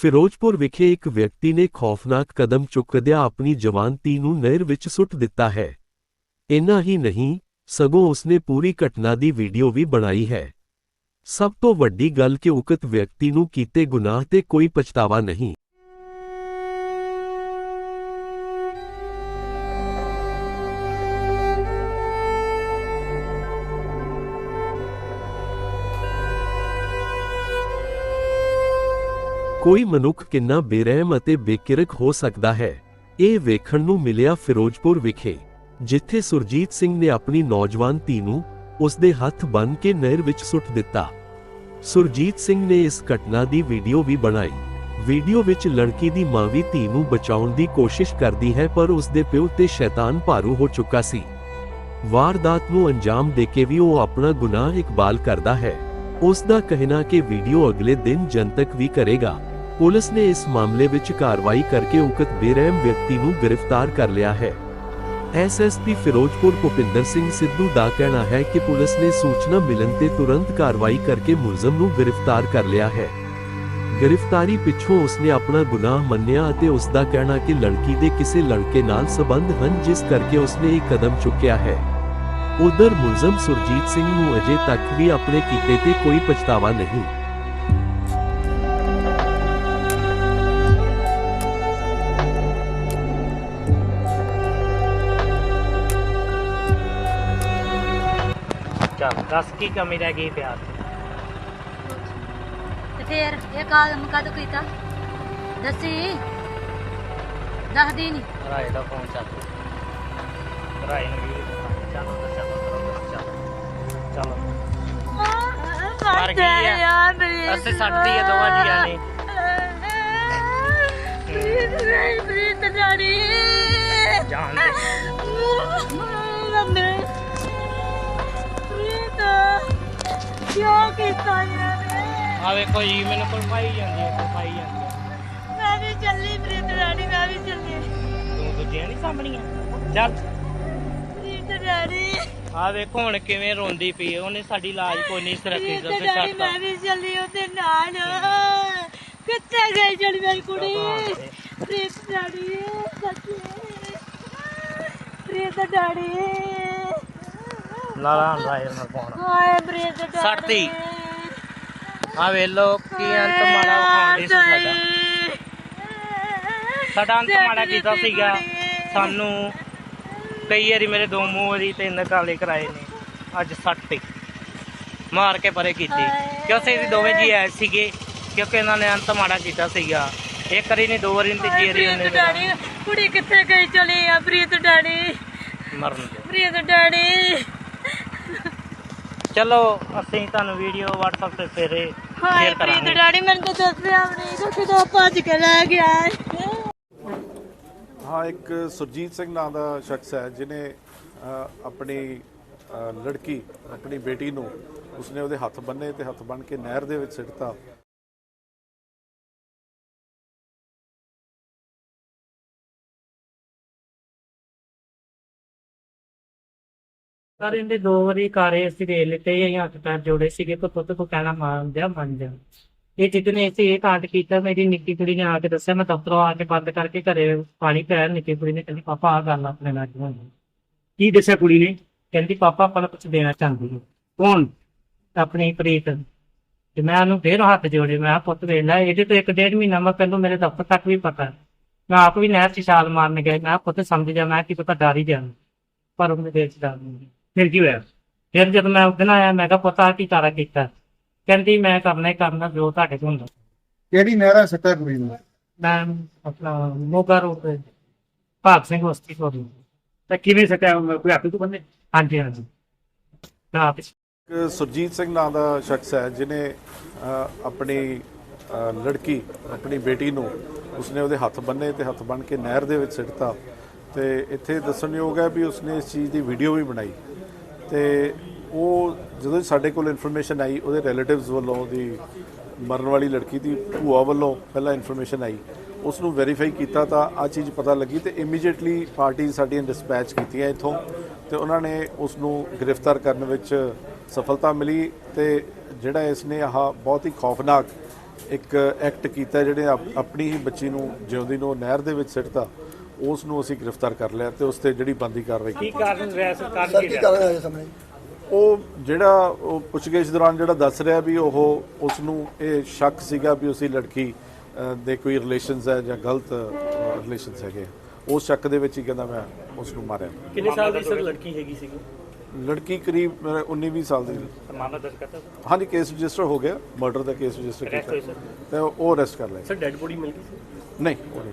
ਫਿਰੋਜ਼ਪੁਰ ਵਿਖੇ ਇੱਕ ਵਿਅਕਤੀ ਨੇ ਖੌਫਨਾਕ ਕਦਮ ਚੁੱਕਦਿਆਂ ਆਪਣੀ ਜਵਾਨ ਧੀ ਨੂੰ ਨਹਿਰ ਵਿੱਚ ਸੁੱਟ ਦਿੱਤਾ ਹੈ। ਇੰਨਾ ਹੀ ਨਹੀਂ, ਸਗੋਂ ਉਸਨੇ ਪੂਰੀ ਘਟਨਾ ਦੀ ਵੀਡੀਓ ਵੀ ਬਣਾਈ ਹੈ। ਸਭ ਤੋਂ ਵੱਡੀ ਗੱਲ ਕਿ ਉਕਤ ਵਿਅਕਤੀ ਨੂੰ ਕੀਤੇ ਗੁਨਾਹ ਤੇ ਕੋਈ ਪਛਤਾਵਾ ਨਹੀਂ। ਕੋਈ ਮਨੁੱਖ ਕਿੰਨਾ ਬੇਰਹਿਮ ਅਤੇ ਬੇਕਿਰਕ ਹੋ ਸਕਦਾ ਹੈ? ਇਹ ਵੇਖਣ ਨੂੰ ਮਿਲਿਆ ਫਿਰੋਜ਼ਪੁਰ ਵਿਖੇ, ਜਿੱਥੇ ਸੁਰਜੀਤ ਸਿੰਘ ਨੇ ਆਪਣੀ ਨੌਜਵਾਨ ਧੀ ਨੂੰ ਉਸਦੇ ਹੱਥ ਬੰਨ ਕੇ ਨਹਿਰ ਵਿੱਚ ਸੁੱਟ ਦਿੱਤਾ। ਸੁਰਜੀਤ ਸਿੰਘ ਨੇ ਇਸ ਘਟਨਾ ਦੀ ਵੀਡੀਓ ਵੀ ਬਣਾਈ। ਵੀਡੀਓ ਵਿੱਚ ਲੜਕੀ ਦੀ ਮਾਂ ਵੀ ਧੀ ਨੂੰ ਬਚਾਉਣ ਦੀ ਕੋਸ਼ਿਸ਼ ਕਰਦੀ ਹੈ, ਪਰ ਉਸਦੇ ਪਿਓ ਤੇ ਸ਼ੈਤਾਨ ਭਾਰੂ ਹੋ ਚੁੱਕਾ ਸੀ। ਵਾਰਦਾਤ ਨੂੰ ਅੰਜਾਮ ਦੇ ਕੇ ਵੀ ਉਹ ਆਪਣਾ ਗੁਨਾਹ ਇਕਬਾਲ ਕਰਦਾ ਹੈ। ਉਸ ਦਾ ਕਹਿਣਾ ਕਿ ਵੀਡੀਓ ਅਗਲੇ ਦਿਨ ਜਨਤਕ ਵੀ ਕਰੇਗਾ। ਪੁਲਿਸ ਨੇ ਇਸ ਮਾਮਲੇ ਵਿੱਚ ਕਾਰਵਾਈ ਕਰਕੇ ਉਕਤ ਬੇਰਹਿਮ ਵਿਅਕਤੀ ਨੂੰ ਗ੍ਰਿਫਤਾਰ ਕਰ ਲਿਆ ਹੈ। ਐਸਐਸਪੀ ਫਿਰੋਜ਼ਪੁਰ ਭੁਪਿੰਦਰ ਸਿੰਘ ਸਿੱਧੂ ਦਾ ਕਹਿਣਾ ਹੈ ਕਿ ਪੁਲਿਸ ਨੇ ਸੂਚਨਾ ਮਿਲਣ ਤੇ ਤੁਰੰਤ ਕਾਰਵਾਈ ਕਰਕੇ ਮੁਲਜ਼ਮ ਨੂੰ ਗ੍ਰਿਫਤਾਰ ਕਰ ਲਿਆ ਹੈ। ਗ੍ਰਿਫਤਾਰੀ ਪਿੱਛੋਂ ਉਸਨੇ ਆਪਣਾ ਗੁਨਾਹ ਮੰਨਿਆ ਅਤੇ ਉਸ ਦਾ ਕਹਿਣਾ ਕਿ ਲੜਕੀ ਦੇ ਕਿਸੇ ਲੜਕੇ ਨਾਲ ਸਬੰਧ ਹਨ ਜਿਸ ਕਰਕੇ ਉਸਨੇ ਇਹ ਕਦਮ ਚੁੱਕਿਆ ਹੈ। ਉਧਰ ਮੁਲਜ਼ਮ ਸੁਰਜੀਤ ਸਿੰਘ ਨੂੰ ਅਜੇ ਤੱਕ ਵੀ ਆਪਣੇ ਕੀਤੇ ਤੇ ਕੋਈ ਪਛਤਾਵਾ ਨਹੀਂ। ਚੱਲ ਦੱਸ ਕੀ ਕਮੀ ਰਹਿ ਗਈ ਪਿਆਰ? ਤੇ ਫੇਰ ਇਹ ਕਾਲਮ ਕਦ ਕੀਤਾ? ਦੱਸੀ? ਦੱਸਦੀ ਨਹੀਂ ਰਾਏ ਦਾ ਫੋਨ ਚੱਲ ਰਾਏ ਨੂੰ ਵੀ ਚੱਲ ਚੱਲ ਚੱਲ ਮਰ ਗਈ ਆ। ਅਸੀਂ ਛੱਡਦੀ ਆ ਦੋਵਾਂ ਜੀਆਂ ਨੇ। ਪ੍ਰੀਤ ਜਾਣ ਦੇ ਕਿਉਂ ਕੀਤਾ ਇਹਨੇ? ਆ ਵੇਖੋ ਜੀ ਮੈਨੂੰ ਕੋਲ ਪਾਈ ਜਾਂਦੀ ਹੈ ਕੋਲ ਪਾਈ ਜਾਂਦੀ ਹੈ ਮੈਂ ਵੀ ਚੱਲੀ ਪ੍ਰੀਤ ਰਾਣੀ ਮੈਂ ਵੀ ਚੱਲੀ। ਤੂੰ ਦੂਜੀਆਂ ਨਹੀਂ ਸਾਂਭਣੀਆਂ? ਚੱਲ। ਪ੍ਰੀਤ ਰਾਣੀ ਆ ਵੇਖੋ ਹੁਣ ਕਿਵੇਂ ਰੋਂਦੀ ਪਈ ਹੈ। ਉਹਨੇ ਸਾਡੀ ਲਾਜ ਕੋਈ ਨਹੀਂ ਸਰਕੀ ਪ੍ਰੀਤ ਦੱਸੇ ਰਾਣੀ ਛੱਡਤਾ ਮੈਂ ਵੀ ਚੱਲੀ ਉਹਦੇ ਨਾਲ। ਕਿੱਥੇ ਗਈ ਜਿਹੜੀ ਮੇਰੀ ਕੁੜੀ? ਪ੍ਰੀਤ ਰਾਣੀ ਸੱਚੀ। ਪ੍ਰੀਤ ਡਾੜੀ ਲਾ ਲਾ ਹੁਣ ਰਾਏ ਨਾਲ ਫੋਨ ਹਾਏ ਪ੍ਰੀਤ ਡਾੜੀ ਸੱਟਤੀ। ਆ ਵੇ ਲੋ ਕੀ ਅੰਤ ਮਾੜਾ ਵਿਖਾਉਂਦੇ ਸੀ ਸਾਡਾ। ਸਾਡਾ ਅੰਤ ਮਾੜਾ ਕੀਤਾ ਸੀਗਾ। ਸਾਨੂੰ ਕਈ ਵਾਰੀ ਮੇਰੇ ਦੋ ਮੂੰਹ ਵਾਰੀ ਤਿੰਨ ਕਾਲੇ ਕਰਾਏ ਨੇ। ਅੱਜ ਸੱਟ ਤੇ। ਮਾਰ ਕੇ ਪਰੇ ਕੀਤੀ। ਕਿਉਂਕਿ ਅਸੀਂ ਦੋਵੇਂ ਜੀ ਆਏ ਸੀਗੇ। ਕਿਉਂਕਿ ਇਹਨਾਂ ਨੇ ਅੰਤ ਮਾੜਾ ਕੀਤਾ ਸੀਗਾ। ਇੱਕ ਵਾਰੀ ਨਹੀਂ ਦੋ ਵਾਰੀ ਨਹੀਂ ਤੀਜੀ ਵਾਰੀ ਉਹਨੇ ਕੁੜੀ ਕਿੱਥੇ ਗਈ ਚਲੀ ਆ? ਪ੍ਰੀਤ ਡਾੜੀ ਮਰਨ ਦੇ। ਪ੍ਰੀਤ ਡਾੜੀ ਚਲੋ ਅਸੀਂ ਤੁਹਾਨੂੰ ਵੀਡੀਓ WhatsApp ਤੇ ਫੇਰੇ ਹਾਏ ਸ਼ੇਅਰ ਪ੍ਰੀਤ ਕਰਾਂਗੇ। ਡਾੜੀ ਮੈਨੂੰ ਤਾਂ ਦੱਸਿਆ ਵੀ ਨਹੀਂ ਤਾਂ ਕਿਦੋਂ ਭੱਜ ਕੇ ਲੈ ਗਿਆ। ਹਾਂ ਇੱਕ ਸੁਰਜੀਤ ਸਿੰਘ ਨਾਂ ਦਾ ਸ਼ਖਸ ਹੈ ਜਿਨੇ ਅ, ਆਪਣੀ ਅ, ਲੜਕੀ ਆਪਣੀ ਬੇਟੀ ਨੂੰ ਉਸਨੇ ਉਹਦੇ ਹੱਥ ਬੰਨੇ ਤੇ ਹੱਥ ਬੰਨ ਕੇ ਨਹਿਰ ਦੇ ਵਿੱਚ ਸਿੱਟਤਾ। ਸਰ ਇਹਦੇ ਦੋ ਵਾਰੀ ਕਾਰੇ ਅਸੀਂ ਦੇ ਲਿੱਤੇ ਅਸੀਂ ਹੱਥ ਪੈਰ ਜੋੜੇ ਸੀਗੇ ਕੋ ਪੁੱਤ ਕੋ ਕਹਿਣਾ ਮੰਨ ਜਾ ਮੰਨ ਜਾ ਇਹ ਜਿੱਦਨੇ ਅਸੀਂ ਇਹ ਕਾਂਡ ਕੀਤਾ ਮੇਰੀ ਨਿੱਕੀ ਕੁੜੀ ਨੇ ਆ ਕੇ ਦੱਸਿਆ, ਮੈਂ ਦਫ਼ਤਰੋਂ ਆ ਕੇ ਬੰਦ ਕਰਕੇ ਘਰੇ ਪਾਣੀ ਪਿਆ ਨਿੱਕੀ ਕੁੜੀ ਨੇ ਕਹਿੰਦੀ, ਪਾਪਾ ਆ ਗੱਲ ਆਪਣੇ ਨਾਲ ਕਿਉਂ ਕੀ ਦੱਸਿਆ ਕੁੜੀ ਨੇ? ਕਹਿੰਦੀ, ਪਾਪਾ, ਆਪਾਂ ਨੂੰ ਕੁਝ ਦੇਣਾ ਚਾਹੁੰਦੀ ਹੈ। ਕੌਣ? ਆਪਣੀ ਪ੍ਰੀਤ। ਤੇ ਮੈਂ ਉਹਨੂੰ ਫੇਰ ਹੱਥ ਜੋੜੇ, ਮੈਂ ਪੁੱਤ ਵੇਖ ਲੈ, ਇਹਦੇ ਤੋਂ ਇੱਕ ਡੇਢ ਮਹੀਨਾ ਮੈਂ ਪਹਿਲਾਂ ਮੇਰੇ ਦਫ਼ਤਰ ਤੱਕ ਵੀ ਪਤਾ ਮੈਂ ਆਪ ਵੀ ਨਹਿਰ 'ਚ ਛਾਲ ਮਾਰਨ ਗਿਆ, ਮੈਂ ਪੁੱਤ ਸਮਝ ਜਾ, ਮੈਂ ਕੀ ਪਤਾ ਡਰ ਹੀ ਜਾਣਾ, ਪਰ ਉਹਨੇ ਦੇਰ 'ਚ ਡਰ ਨਹੀਂ ਫਿਰ ਕੀ ਹੋਇਆ? ਫਿਰ ਜਦ ਮੈਂ ਉਦਣ ਆਇਆ ਮੈਂ ਕਿਹਾ ਪੁੱਤ ਆ ਕੀ ਤਾਰਾ ਕੀਤਾ? ਕਹਿੰਦੀ ਮੈਂ ਕਰਨਾ ਹੀ ਕਰਨਾ ਜੋ ਤੁਹਾਡੇ ਕੋਲ ਹੁੰਦਾ। ਕਿਹੜੀ ਨਹਿਰਾ ਸੱਟਾ ਕੁੜੀ ਨੂੰ? ਮੈਂ ਆਪਣਾ ਮੋਗਾ ਰੋਡ ਤੇ ਭਾਗ ਸਿੰਘ ਹਸਤੀ ਤੋਂ ਤਾਂ ਕਿਵੇਂ ਸਕਿਆ ਕੋਈ ਹੱਥ ਤੋਂ ਬੰਦੇ ਹਾਂਜੀ ਹਾਂਜੀ। ਮੈਂ ਆਪ ਇੱਕ ਸੁਰਜੀਤ ਸਿੰਘ ਨਾਂ ਦਾ ਸ਼ਖਸ ਹੈ ਜਿਨੇ ਅ, ਆਪਣੀ ਅ, ਲੜਕੀ ਆਪਣੀ ਬੇਟੀ ਨੂੰ ਉਸਨੇ ਉਹਦੇ ਹੱਥ ਬੰਨੇ ਤੇ ਹੱਥ ਬੰਨ ਕੇ ਨਹਿਰ ਦੇ ਵਿੱਚ ਸਿੱਟਤਾ। ਤੇ ਇੱਥੇ ਦੱਸਣਯੋਗ ਹੈ ਵੀ ਉਸਨੇ ਇਸ ਚੀਜ਼ ਦੀ ਵੀਡੀਓ ਵੀ ਬਣਾਈ। ਤੇ ਉਹ ਜਦੋਂ ਸਾਡੇ ਕੋਲ ਇਨਫੋਰਮੇਸ਼ਨ ਆਈ, ਉਹਦੇ ਰਿਲੇਟਿਵਸ ਵੱਲੋਂ ਦੀ ਮਰਨ ਵਾਲੀ ਲੜਕੀ ਦੀ ਭੂਆ ਵੱਲੋਂ ਪਹਿਲਾਂ ਇਨਫੋਰਮੇਸ਼ਨ ਆਈ। ਉਸ ਨੂੰ ਵੈਰੀਫਾਈ ਕੀਤਾ ਤਾਂ ਆ ਚੀਜ਼ ਪਤਾ ਲੱਗੀ ਤੇ ਇਮੀਡੀਏਟਲੀ ਪਾਰਟੀ ਸਾਡੀਆਂ ਡਿਸਪੈਚ ਕੀਤੀਆਂ ਇੱਥੋਂ ਤੇ ਉਹਨਾਂ ਨੇ ਉਸ ਨੂੰ ਗ੍ਰਿਫਤਾਰ ਕਰਨ ਵਿੱਚ ਸਫਲਤਾ ਮਿਲੀ ਤੇ ਜਿਹੜਾ ਇਸ ਨੇ ਆਹ ਬਹੁਤ ਹੀ ਖੌਫਨਾਕ ਇੱਕ ਐਕਟ ਕੀਤਾ, ਜਿਹੜੇ ਆਪਣੀ ਹੀ ਬੱਚੀ ਨੂੰ ਜਿਉਂਦੀ ਨੂੰ ਨਹਿਰ ਦੇ ਵਿੱਚ ਸਿੱਟਤਾ। ਉਸ ਨੂੰ ਅਸੀਂ ਗ੍ਰਿਫਤਾਰ ਕਰ ਲਿਆ ਤੇ ਉਸ ਤੇ ਜਿਹੜੀ ਬੰਦੀ ਕਾਰਵਾਈ ਕੀਤੀ। ਕੀ ਕਾਰਨ ਰਿਹਾ ਸਰ ਕਾਰਨ ਕੀ ਰਿਹਾ? ਉਹ ਜਿਹੜਾ ਉਹ ਪੁੱਛਗਿੱਛ ਦੌਰਾਨ ਜਿਹੜਾ ਦੱਸ ਰਿਹਾ ਵੀ ਉਹ ਉਸ ਨੂੰ ਇਹ ਸ਼ੱਕ ਸੀਗਾ ਵੀ ਉਸੇ ਲੜਕੀ ਅ, ਦੇ ਕੋਈ ਰਿਲੇਸ਼ਨਸ ਹੈ ਜਾਂ ਗਲਤ ਰਿਲੇਸ਼ਨਸ ਹੈਗੇ ਉਸ ਸ਼ੱਕ ਦੇ ਵਿੱਚ ਹੀ ਕਹਿੰਦਾ ਮੈਂ ਉਸ ਨੂੰ ਮਾਰਿਆ। ਕਿੰਨੇ ਸਾਲ ਦੀ ਸਰ ਲੜਕੀ ਹੈਗੀ ਸੀ ਲੜਕੀ ਕਰੀਬ 19 20 ਸਾਲ ਦੀ। ਮਾਮਲਾ ਦਰਜ ਕਰਤਾ ਸਰ? ਹਾਂਜੀ ਕੇਸ ਰਜਿਸਟਰ ਹੋ ਗਿਆ। ਮਰਡਰ ਦਾ ਕੇਸ ਰਜਿਸਟਰ Arrest ਕੀਤਾ? ਤੇ ਉਹ ਅਰੈਸਟ ਕਰ ਲਿਆ। ਸਰ ਡੈਡ ਬੋਡੀ ਮਿਲ ਗਈ ਸੀ? ਨਹੀਂ ਉਹ ਨਹੀਂ